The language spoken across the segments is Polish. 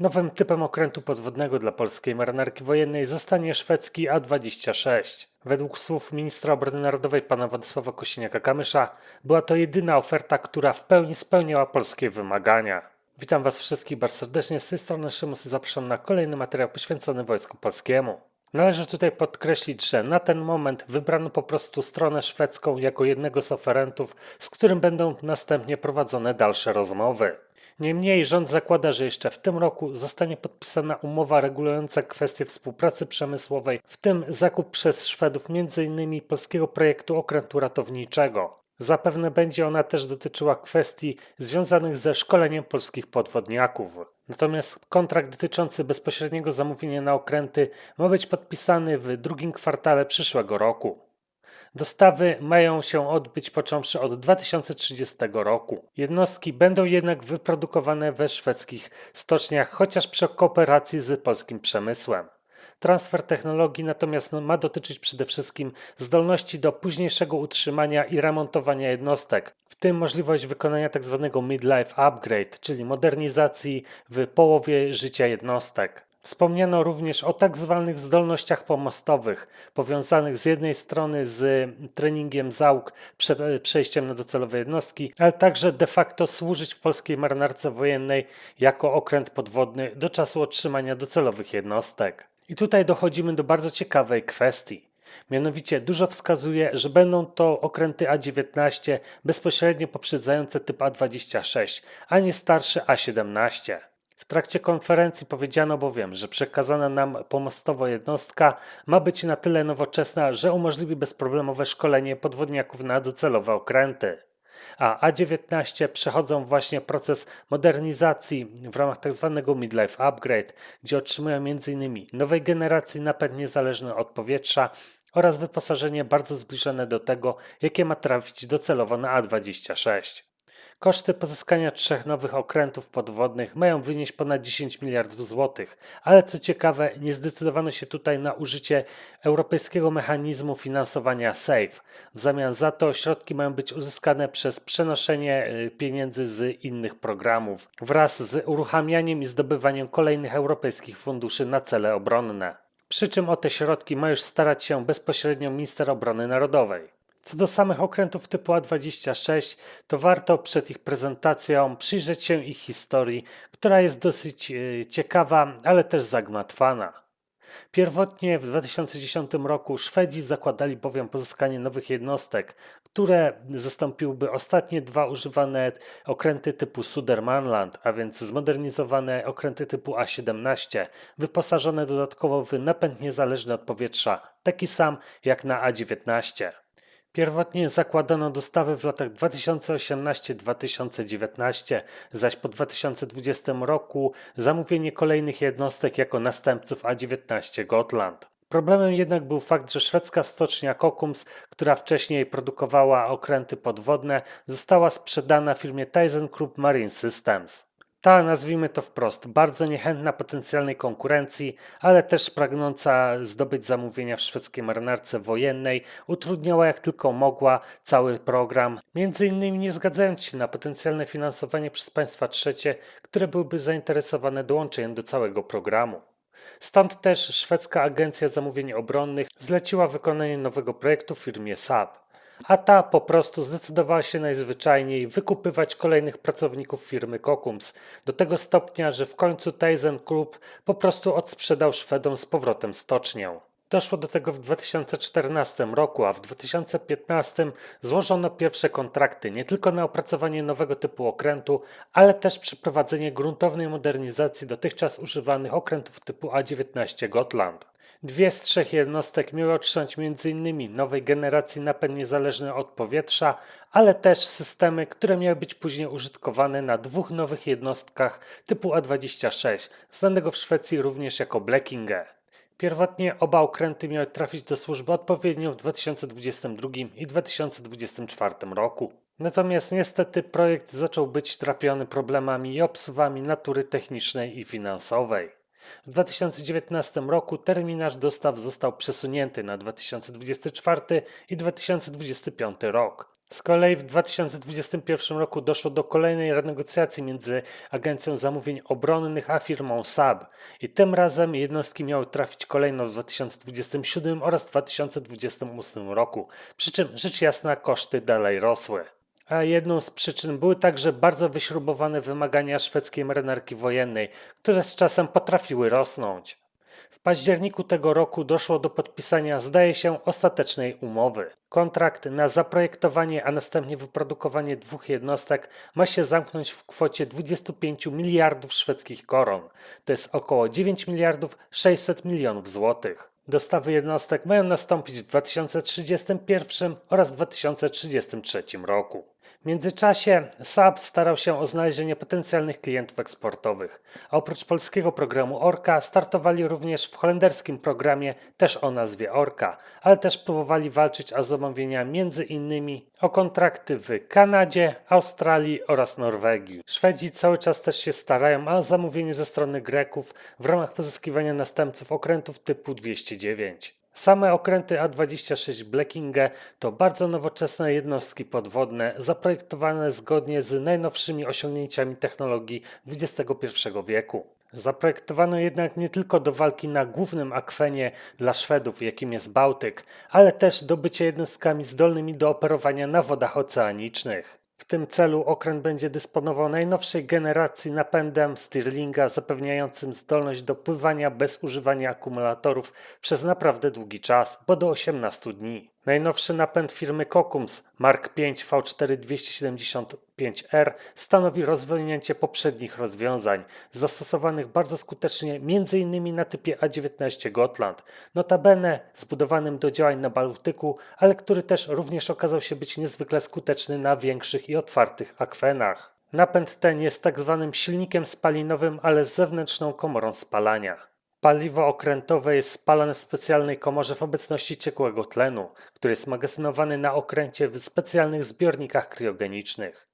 Nowym typem okrętu podwodnego dla polskiej marynarki wojennej zostanie szwedzki A-26. Według słów ministra obrony narodowej pana Władysława Kosiniaka-Kamysza była to jedyna oferta, która w pełni spełniała polskie wymagania. Witam was wszystkich bardzo serdecznie, z tej strony Szymus i zapraszam na kolejny materiał poświęcony Wojsku Polskiemu. Należy tutaj podkreślić, że na ten moment wybrano po prostu stronę szwedzką jako jednego z oferentów, z którym będą następnie prowadzone dalsze rozmowy. Niemniej rząd zakłada, że jeszcze w tym roku zostanie podpisana umowa regulująca kwestie współpracy przemysłowej, w tym zakup przez Szwedów m.in. polskiego projektu okrętu ratowniczego. Zapewne będzie ona też dotyczyła kwestii związanych ze szkoleniem polskich podwodniaków. Natomiast kontrakt dotyczący bezpośredniego zamówienia na okręty ma być podpisany w drugim kwartale przyszłego roku. Dostawy mają się odbyć począwszy od 2030 roku. Jednostki będą jednak wyprodukowane we szwedzkich stoczniach, chociaż przy kooperacji z polskim przemysłem. Transfer technologii natomiast ma dotyczyć przede wszystkim zdolności do późniejszego utrzymania i remontowania jednostek, w tym możliwość wykonania tzw. midlife upgrade, czyli modernizacji w połowie życia jednostek. Wspomniano również o tak zwanych zdolnościach pomostowych, powiązanych z jednej strony z treningiem załóg przed przejściem na docelowe jednostki, ale także de facto służyć w polskiej marynarce wojennej jako okręt podwodny do czasu otrzymania docelowych jednostek. I tutaj dochodzimy do bardzo ciekawej kwestii. Mianowicie dużo wskazuje, że będą to okręty A19 bezpośrednio poprzedzające typ A26, a nie starsze A17. W trakcie konferencji powiedziano bowiem, że przekazana nam pomostowo jednostka ma być na tyle nowoczesna, że umożliwi bezproblemowe szkolenie podwodniaków na docelowe okręty a A19 przechodzą właśnie proces modernizacji w ramach tzw. Tak midlife upgrade, gdzie otrzymują m.in. nowej generacji napęd niezależny od powietrza oraz wyposażenie bardzo zbliżone do tego, jakie ma trafić docelowo na A26. Koszty pozyskania trzech nowych okrętów podwodnych mają wynieść ponad 10 miliardów złotych, ale co ciekawe, nie zdecydowano się tutaj na użycie europejskiego mechanizmu finansowania SAFE. W zamian za to środki mają być uzyskane przez przenoszenie y, pieniędzy z innych programów wraz z uruchamianiem i zdobywaniem kolejnych europejskich funduszy na cele obronne. Przy czym o te środki ma już starać się bezpośrednio minister obrony narodowej. Co do samych okrętów typu A26, to warto przed ich prezentacją przyjrzeć się ich historii, która jest dosyć e, ciekawa, ale też zagmatwana. Pierwotnie w 2010 roku Szwedzi zakładali bowiem pozyskanie nowych jednostek, które zastąpiłyby ostatnie dwa używane okręty typu Sudermanland, a więc zmodernizowane okręty typu A17, wyposażone dodatkowo w napęd niezależny od powietrza, taki sam jak na A19. Pierwotnie zakładano dostawy w latach 2018-2019, zaś po 2020 roku zamówienie kolejnych jednostek jako następców A19 Gotland. Problemem jednak był fakt, że szwedzka stocznia Kockums, która wcześniej produkowała okręty podwodne, została sprzedana firmie ThyssenKrupp Marine Systems. Ta, nazwijmy to wprost, bardzo niechętna potencjalnej konkurencji, ale też pragnąca zdobyć zamówienia w szwedzkiej marynarce wojennej, utrudniała jak tylko mogła cały program, między innymi nie zgadzając się na potencjalne finansowanie przez państwa trzecie, które byłyby zainteresowane dołączeniem do całego programu. Stąd też szwedzka agencja zamówień obronnych zleciła wykonanie nowego projektu firmie Saab a ta po prostu zdecydowała się najzwyczajniej wykupywać kolejnych pracowników firmy Kokums, do tego stopnia, że w końcu Tyson Group po prostu odsprzedał Szwedom z powrotem stocznię. Doszło do tego w 2014 roku, a w 2015 złożono pierwsze kontrakty nie tylko na opracowanie nowego typu okrętu, ale też przeprowadzenie gruntownej modernizacji dotychczas używanych okrętów typu A19 Gotland. Dwie z trzech jednostek miały otrzymać m.in. nowej generacji napęd niezależny od powietrza, ale też systemy, które miały być później użytkowane na dwóch nowych jednostkach typu A26, znanego w Szwecji również jako Blackinge. Pierwotnie oba okręty miały trafić do służby odpowiednio w 2022 i 2024 roku. Natomiast niestety projekt zaczął być trapiony problemami i obsuwami natury technicznej i finansowej. W 2019 roku terminarz dostaw został przesunięty na 2024 i 2025 rok. Z kolei w 2021 roku doszło do kolejnej renegocjacji między Agencją Zamówień Obronnych a firmą Saab i tym razem jednostki miały trafić kolejno w 2027 oraz 2028 roku, przy czym rzecz jasna koszty dalej rosły. A jedną z przyczyn były także bardzo wyśrubowane wymagania szwedzkiej marynarki wojennej, które z czasem potrafiły rosnąć. W październiku tego roku doszło do podpisania, zdaje się, ostatecznej umowy. Kontrakt na zaprojektowanie, a następnie wyprodukowanie dwóch jednostek ma się zamknąć w kwocie 25 miliardów szwedzkich koron. To jest około 9 miliardów 600 milionów złotych. Dostawy jednostek mają nastąpić w 2031 oraz 2033 roku. W międzyczasie Saab starał się o znalezienie potencjalnych klientów eksportowych, a oprócz polskiego programu Orka startowali również w holenderskim programie też o nazwie Orka, ale też próbowali walczyć o zamówienia między innymi o kontrakty w Kanadzie, Australii oraz Norwegii. Szwedzi cały czas też się starają o zamówienie ze strony Greków w ramach pozyskiwania następców okrętów typu 209. Same okręty A26 Blackinge to bardzo nowoczesne jednostki podwodne, zaprojektowane zgodnie z najnowszymi osiągnięciami technologii XXI wieku. Zaprojektowano jednak nie tylko do walki na głównym akwenie dla Szwedów, jakim jest Bałtyk, ale też do bycia jednostkami zdolnymi do operowania na wodach oceanicznych. W tym celu okręt będzie dysponował najnowszej generacji napędem Stirlinga zapewniającym zdolność do pływania bez używania akumulatorów przez naprawdę długi czas, bo do 18 dni. Najnowszy napęd firmy Kokums Mark V V4 275R stanowi rozwinięcie poprzednich rozwiązań, zastosowanych bardzo skutecznie m.in. na typie A19 Gotland, notabene zbudowanym do działań na Bałtyku, ale który też również okazał się być niezwykle skuteczny na większych i otwartych akwenach. Napęd ten jest tak zwanym silnikiem spalinowym, ale z zewnętrzną komorą spalania. Paliwo okrętowe jest spalane w specjalnej komorze w obecności ciekłego tlenu, który jest magazynowany na okręcie w specjalnych zbiornikach kriogenicznych.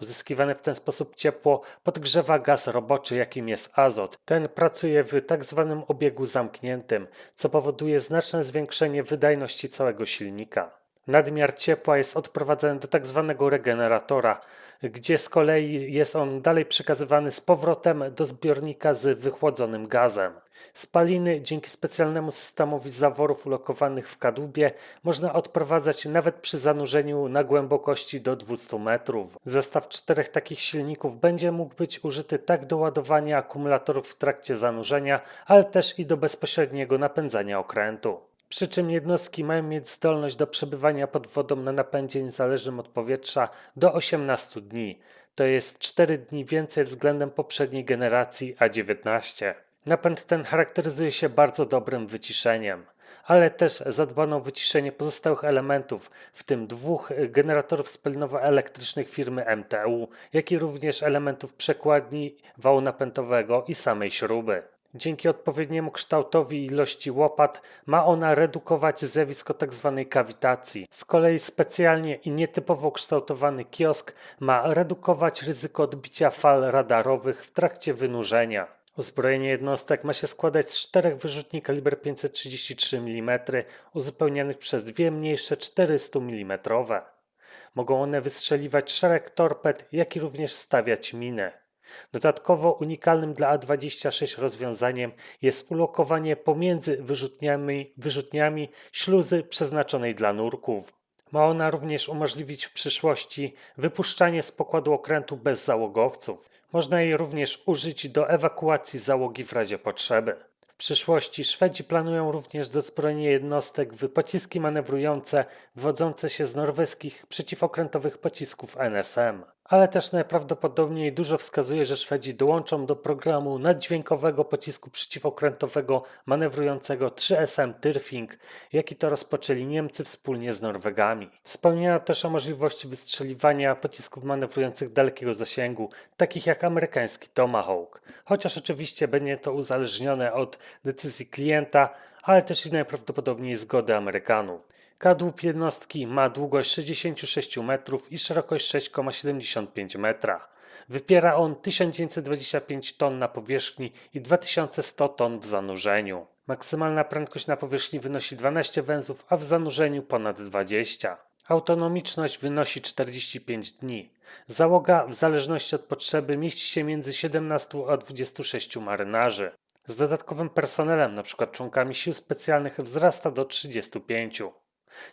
Uzyskiwane w ten sposób ciepło podgrzewa gaz roboczy, jakim jest azot. Ten pracuje w tak zwanym obiegu zamkniętym, co powoduje znaczne zwiększenie wydajności całego silnika. Nadmiar ciepła jest odprowadzany do tak zwanego regeneratora, gdzie z kolei jest on dalej przekazywany z powrotem do zbiornika z wychłodzonym gazem. Spaliny dzięki specjalnemu systemowi zaworów ulokowanych w kadłubie można odprowadzać nawet przy zanurzeniu na głębokości do 200 metrów. Zestaw czterech takich silników będzie mógł być użyty tak do ładowania akumulatorów w trakcie zanurzenia, ale też i do bezpośredniego napędzania okrętu. Przy czym jednostki mają mieć zdolność do przebywania pod wodą na napędzie niezależnym od powietrza do 18 dni. To jest 4 dni więcej względem poprzedniej generacji A19. Napęd ten charakteryzuje się bardzo dobrym wyciszeniem, ale też zadbano o wyciszenie pozostałych elementów, w tym dwóch generatorów spalinowo-elektrycznych firmy MTU, jak i również elementów przekładni wału napędowego i samej śruby. Dzięki odpowiedniemu kształtowi ilości łopat ma ona redukować zjawisko tzw. Tak kawitacji. Z kolei specjalnie i nietypowo kształtowany kiosk ma redukować ryzyko odbicia fal radarowych w trakcie wynurzenia. Uzbrojenie jednostek ma się składać z czterech wyrzutni kaliber 533 mm uzupełnianych przez dwie mniejsze 400 mm. Mogą one wystrzeliwać szereg torped, jak i również stawiać miny. Dodatkowo unikalnym dla A26 rozwiązaniem jest ulokowanie pomiędzy wyrzutniami, wyrzutniami śluzy przeznaczonej dla nurków. Ma ona również umożliwić w przyszłości wypuszczanie z pokładu okrętu bez załogowców. Można jej również użyć do ewakuacji załogi w razie potrzeby. W przyszłości Szwedzi planują również dozbrojenie jednostek w pociski manewrujące wywodzące się z norweskich przeciwokrętowych pocisków NSM ale też najprawdopodobniej dużo wskazuje, że Szwedzi dołączą do programu naddźwiękowego pocisku przeciwokrętowego manewrującego 3SM Tyrfing, jaki to rozpoczęli Niemcy wspólnie z Norwegami. Wspomniano też o możliwości wystrzeliwania pocisków manewrujących dalekiego zasięgu, takich jak amerykański Tomahawk, chociaż oczywiście będzie to uzależnione od decyzji klienta, ale też i najprawdopodobniej zgody Amerykanów. Kadłub jednostki ma długość 66 metrów i szerokość 6,75 metra. Wypiera on 1925 ton na powierzchni i 2100 ton w zanurzeniu. Maksymalna prędkość na powierzchni wynosi 12 węzłów, a w zanurzeniu ponad 20. Autonomiczność wynosi 45 dni. Załoga, w zależności od potrzeby, mieści się między 17 a 26 marynarzy. Z dodatkowym personelem, np. członkami sił specjalnych, wzrasta do 35.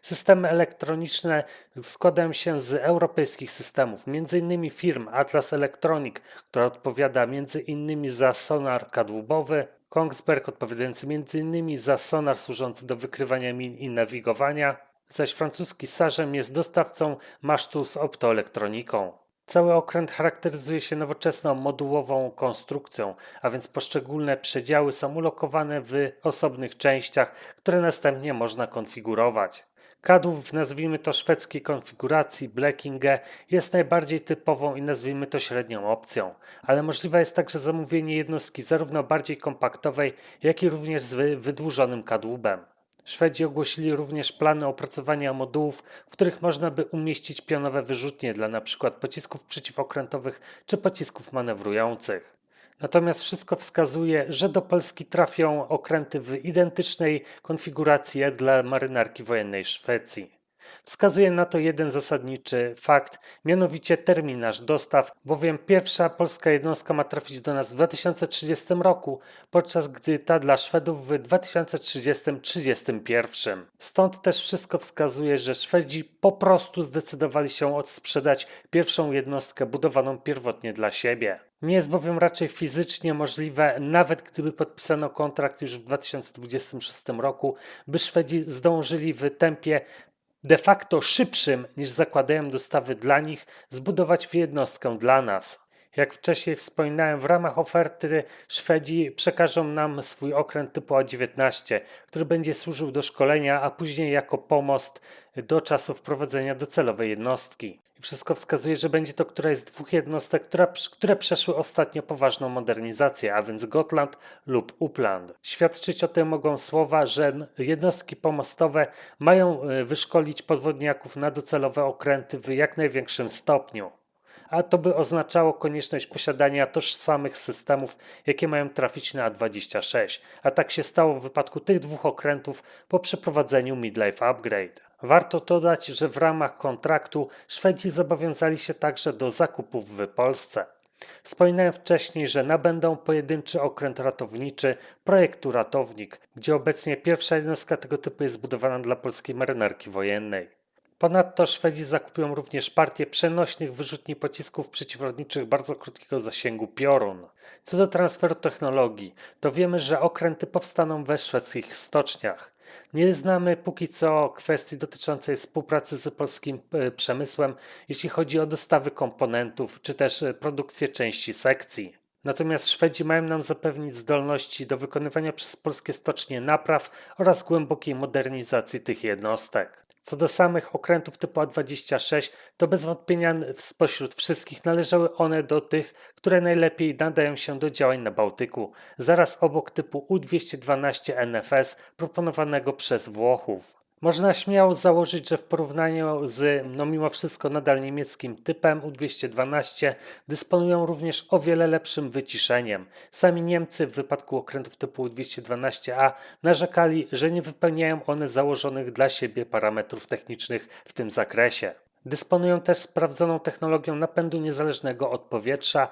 Systemy elektroniczne składają się z europejskich systemów, m.in. firm Atlas Electronic, która odpowiada m.in. za sonar kadłubowy, Kongsberg odpowiadający m.in. za sonar służący do wykrywania min i nawigowania, zaś francuski Sarem jest dostawcą masztu z optoelektroniką. Cały okręt charakteryzuje się nowoczesną modułową konstrukcją, a więc poszczególne przedziały są ulokowane w osobnych częściach, które następnie można konfigurować. Kadłub nazwijmy to szwedzkiej konfiguracji Blackinge jest najbardziej typową i nazwijmy to średnią opcją, ale możliwe jest także zamówienie jednostki zarówno bardziej kompaktowej, jak i również z wydłużonym kadłubem. Szwedzi ogłosili również plany opracowania modułów, w których można by umieścić pionowe wyrzutnie dla np. pocisków przeciwokrętowych czy pocisków manewrujących. Natomiast wszystko wskazuje, że do Polski trafią okręty w identycznej konfiguracji jak dla marynarki wojennej Szwecji. Wskazuje na to jeden zasadniczy fakt, mianowicie terminarz dostaw, bowiem pierwsza polska jednostka ma trafić do nas w 2030 roku, podczas gdy ta dla Szwedów w 2030-31. Stąd też wszystko wskazuje, że Szwedzi po prostu zdecydowali się odsprzedać pierwszą jednostkę budowaną pierwotnie dla siebie. Nie jest bowiem raczej fizycznie możliwe, nawet gdyby podpisano kontrakt już w 2026 roku, by Szwedzi zdążyli w tempie de facto szybszym niż zakładają dostawy dla nich, zbudować jednostkę dla nas. Jak wcześniej wspominałem, w ramach oferty Szwedzi przekażą nam swój okręt typu A19, który będzie służył do szkolenia, a później jako pomost do czasu wprowadzenia docelowej jednostki. I wszystko wskazuje, że będzie to któraś z dwóch jednostek, która, które przeszły ostatnio poważną modernizację, a więc Gotland lub Upland. Świadczyć o tym mogą słowa, że jednostki pomostowe mają e, wyszkolić podwodniaków na docelowe okręty w jak największym stopniu a to by oznaczało konieczność posiadania tożsamych systemów, jakie mają trafić na A26, a tak się stało w wypadku tych dwóch okrętów po przeprowadzeniu midlife upgrade. Warto dodać, że w ramach kontraktu Szwedzi zobowiązali się także do zakupów w Polsce. Wspominałem wcześniej, że nabędą pojedynczy okręt ratowniczy projektu Ratownik, gdzie obecnie pierwsza jednostka tego typu jest zbudowana dla polskiej marynarki wojennej. Ponadto Szwedzi zakupią również partię przenośnych wyrzutni pocisków przeciwlotniczych bardzo krótkiego zasięgu Piorun. Co do transferu technologii, to wiemy, że okręty powstaną we szwedzkich stoczniach. Nie znamy póki co kwestii dotyczącej współpracy z polskim e, przemysłem, jeśli chodzi o dostawy komponentów czy też e, produkcję części sekcji. Natomiast Szwedzi mają nam zapewnić zdolności do wykonywania przez polskie stocznie napraw oraz głębokiej modernizacji tych jednostek. Co do samych okrętów typu A26, to bez wątpienia spośród wszystkich należały one do tych, które najlepiej nadają się do działań na Bałtyku, zaraz obok typu U212 NFS proponowanego przez Włochów. Można śmiało założyć, że w porównaniu z, no mimo wszystko nadal niemieckim typem U212 dysponują również o wiele lepszym wyciszeniem. Sami Niemcy w wypadku okrętów typu U212A narzekali, że nie wypełniają one założonych dla siebie parametrów technicznych w tym zakresie. Dysponują też sprawdzoną technologią napędu niezależnego od powietrza,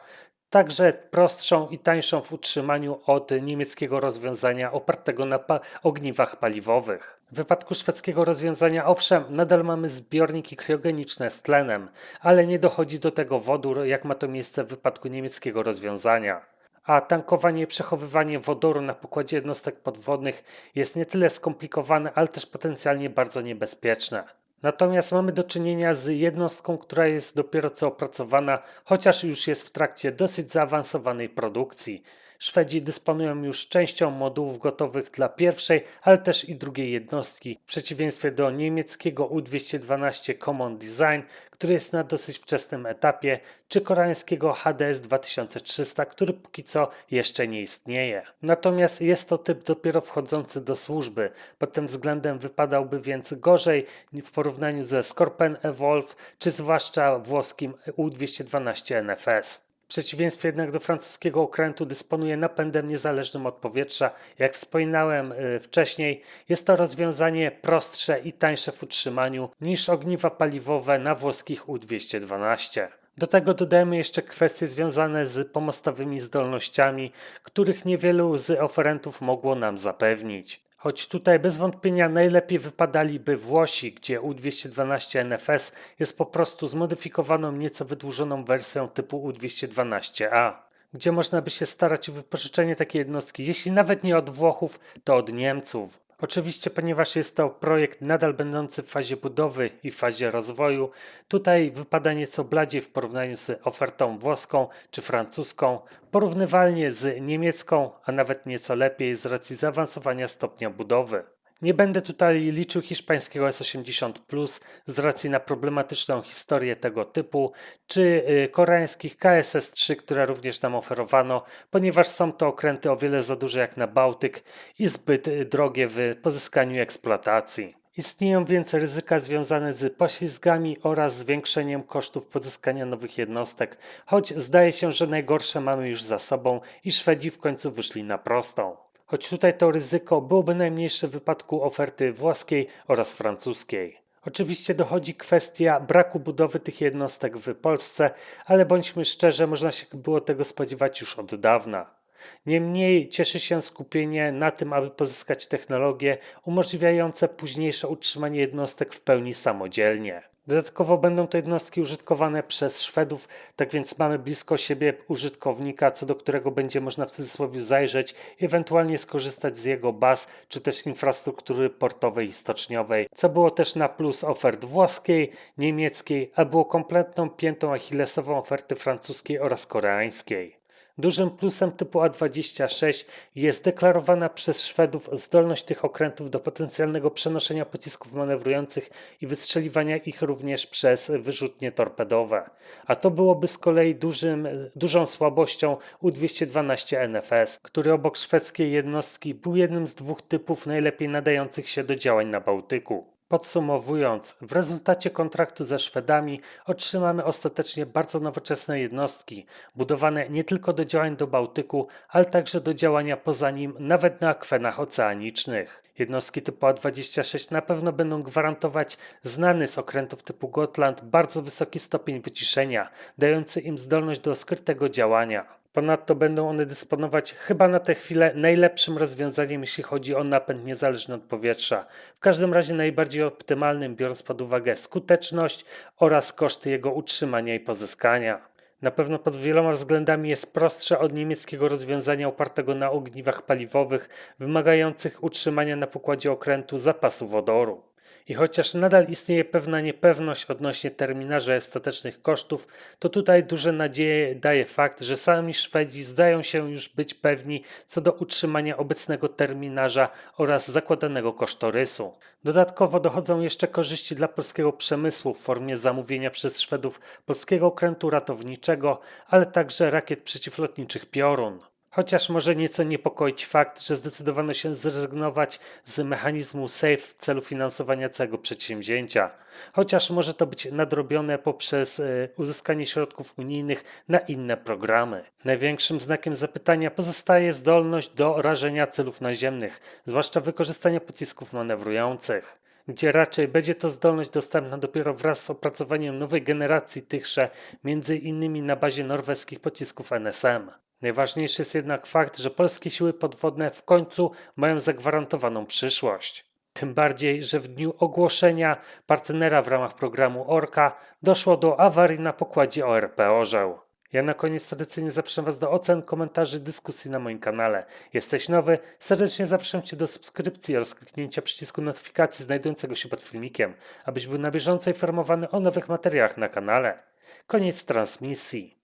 także prostszą i tańszą w utrzymaniu od niemieckiego rozwiązania opartego na pa ogniwach paliwowych. W wypadku szwedzkiego rozwiązania owszem, nadal mamy zbiorniki kriogeniczne z tlenem, ale nie dochodzi do tego wodór, jak ma to miejsce w wypadku niemieckiego rozwiązania. A tankowanie i przechowywanie wodoru na pokładzie jednostek podwodnych jest nie tyle skomplikowane, ale też potencjalnie bardzo niebezpieczne. Natomiast mamy do czynienia z jednostką, która jest dopiero co opracowana, chociaż już jest w trakcie dosyć zaawansowanej produkcji. Szwedzi dysponują już częścią modułów gotowych dla pierwszej, ale też i drugiej jednostki, w przeciwieństwie do niemieckiego U-212 Common Design, który jest na dosyć wczesnym etapie, czy koreańskiego HDS 2300, który póki co jeszcze nie istnieje. Natomiast jest to typ dopiero wchodzący do służby, pod tym względem wypadałby więc gorzej w porównaniu ze Scorpion Evolve, czy zwłaszcza włoskim U-212 NFS. Przeciwieństwie jednak do francuskiego okrętu dysponuje napędem niezależnym od powietrza. Jak wspominałem y, wcześniej, jest to rozwiązanie prostsze i tańsze w utrzymaniu niż ogniwa paliwowe na włoskich U-212. Do tego dodajemy jeszcze kwestie związane z pomostowymi zdolnościami, których niewielu z oferentów mogło nam zapewnić. Choć tutaj bez wątpienia najlepiej wypadaliby Włosi, gdzie U212 NFS jest po prostu zmodyfikowaną, nieco wydłużoną wersją typu U212A, gdzie można by się starać o wypożyczenie takiej jednostki, jeśli nawet nie od Włochów, to od Niemców. Oczywiście, ponieważ jest to projekt nadal będący w fazie budowy i fazie rozwoju, tutaj wypada nieco bladziej w porównaniu z ofertą włoską czy francuską, porównywalnie z niemiecką, a nawet nieco lepiej z racji zaawansowania stopnia budowy. Nie będę tutaj liczył hiszpańskiego S80 Plus z racji na problematyczną historię tego typu, czy y, koreańskich KSS-3, które również nam oferowano, ponieważ są to okręty o wiele za duże jak na Bałtyk i zbyt y, drogie w pozyskaniu eksploatacji. Istnieją więc ryzyka związane z poślizgami oraz zwiększeniem kosztów pozyskania nowych jednostek, choć zdaje się, że najgorsze mamy już za sobą i Szwedzi w końcu wyszli na prostą choć tutaj to ryzyko byłoby najmniejsze w wypadku oferty włoskiej oraz francuskiej. Oczywiście dochodzi kwestia braku budowy tych jednostek w Polsce, ale bądźmy szczerzy, można się było tego spodziewać już od dawna. Niemniej cieszy się skupienie na tym, aby pozyskać technologie umożliwiające późniejsze utrzymanie jednostek w pełni samodzielnie. Dodatkowo będą to jednostki użytkowane przez Szwedów, tak więc mamy blisko siebie użytkownika, co do którego będzie można w cudzysłowie zajrzeć i ewentualnie skorzystać z jego baz, czy też infrastruktury portowej i stoczniowej, co było też na plus ofert włoskiej, niemieckiej, a było kompletną piętą achillesową oferty francuskiej oraz koreańskiej. Dużym plusem typu A26 jest deklarowana przez Szwedów zdolność tych okrętów do potencjalnego przenoszenia pocisków manewrujących i wystrzeliwania ich również przez wyrzutnie torpedowe. A to byłoby z kolei dużym, dużą słabością U-212 NFS, który obok szwedzkiej jednostki był jednym z dwóch typów najlepiej nadających się do działań na Bałtyku. Podsumowując, w rezultacie kontraktu ze Szwedami otrzymamy ostatecznie bardzo nowoczesne jednostki, budowane nie tylko do działań do Bałtyku, ale także do działania poza nim, nawet na akwenach oceanicznych. Jednostki typu A26 na pewno będą gwarantować znany z okrętów typu Gotland bardzo wysoki stopień wyciszenia, dający im zdolność do skrytego działania. Ponadto będą one dysponować chyba na tę chwilę najlepszym rozwiązaniem, jeśli chodzi o napęd niezależny od powietrza. W każdym razie najbardziej optymalnym, biorąc pod uwagę skuteczność oraz koszty jego utrzymania i pozyskania. Na pewno pod wieloma względami jest prostsze od niemieckiego rozwiązania opartego na ogniwach paliwowych, wymagających utrzymania na pokładzie okrętu zapasu wodoru. I chociaż nadal istnieje pewna niepewność odnośnie terminarza ostatecznych kosztów, to tutaj duże nadzieje daje fakt, że sami Szwedzi zdają się już być pewni co do utrzymania obecnego terminarza oraz zakładanego kosztorysu. Dodatkowo dochodzą jeszcze korzyści dla polskiego przemysłu w formie zamówienia przez Szwedów polskiego okrętu ratowniczego, ale także rakiet przeciwlotniczych Piorun. Chociaż może nieco niepokoić fakt, że zdecydowano się zrezygnować z mechanizmu SAFE w celu finansowania całego przedsięwzięcia. Chociaż może to być nadrobione poprzez e, uzyskanie środków unijnych na inne programy. Największym znakiem zapytania pozostaje zdolność do rażenia celów naziemnych, zwłaszcza wykorzystania pocisków manewrujących gdzie raczej będzie to zdolność dostępna dopiero wraz z opracowaniem nowej generacji tychże, między innymi na bazie norweskich pocisków NSM. Najważniejszy jest jednak fakt, że polskie siły podwodne w końcu mają zagwarantowaną przyszłość. Tym bardziej, że w dniu ogłoszenia partnera w ramach programu Orka doszło do awarii na pokładzie ORP Orzeł. Ja na koniec tradycyjnie zapraszam Was do ocen, komentarzy, dyskusji na moim kanale. Jesteś nowy? Serdecznie zapraszam Cię do subskrypcji oraz kliknięcia przycisku notyfikacji znajdującego się pod filmikiem, abyś był na bieżąco informowany o nowych materiałach na kanale. Koniec transmisji.